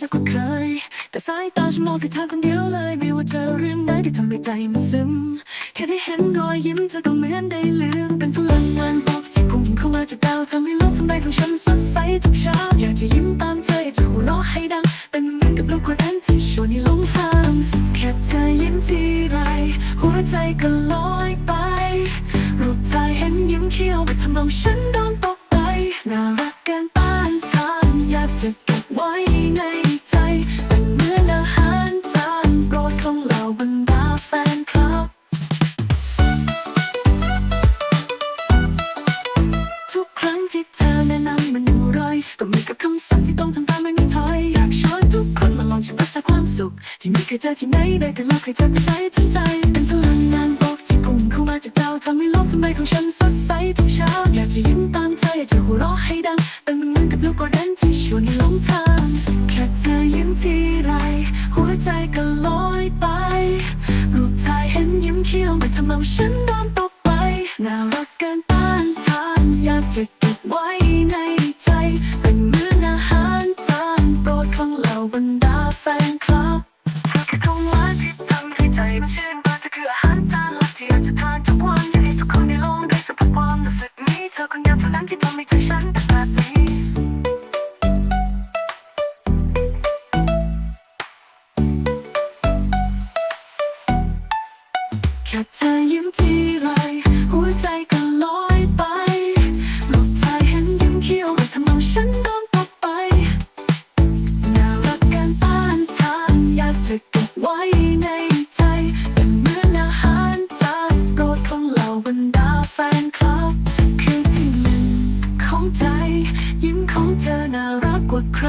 จำก็เคย แต่สายตาฉันมองแค่เธอคนเดียวเลย ไม่ว่าเจอเรื่องใดที่ทำให้ใจมันซึมแค่ได้เห็นรอยยิ้มเธอก็เหมือนได้ลืมเป็นพลังงานบวกที่พุ่งเข้ามาจากดาวทำให้โลกทั้งใบของฉันสดใสทุกเช้าอยากจะยิ้มตามเธออยากจะหัวเราะให้ดัง เป็นเหมือนกับลูกคนนั้นที่ชวนให้หลงทางแค่เธอยิ้มทีไรหัวใจก็ ที่ต้องทำตามไม่มีถอยอยากชวนทุกคนมาลองชิมรสชาติความสุข ที่ไม่เคยเจอที่ไหนได้แต่ลองให้เธอกระจทั้งใจ เป็นพลังงานบวกที่พุ่งเข้ามาจากดาวทำให้โลกทั้งใบของฉันสดใสทุกเช้า อยากจะยิ้มตามเธออยากจะหัวเราะให้ดัง เป็นเหมือนกับลูกกระเด็นที่ชวนให้หลงทางแค่เธอยิ้มทีไร หัวใจก็ลอยไป รูปถ่ายเห็นยิ้มเขี้ยวมันทำเอาฉันโดนตกไปน่ารักเกินต้านทานอยากจะเก็บไว้ แฟนคลับเธอคือของหวานที่ทำให้ใจมันชื่นบานเธอคืออาหารจานหลักที่อยากจะทานทุกวันอยากให้ทุกคนได้ลองได้สัมผัสความรู้สึกนี้เธอคนเดียวเท่านั้นที่ทำให้ใจฉันเป็นแบบนี้แค่เธอยิ้มทีไร เธอน่ารักกว่าใคร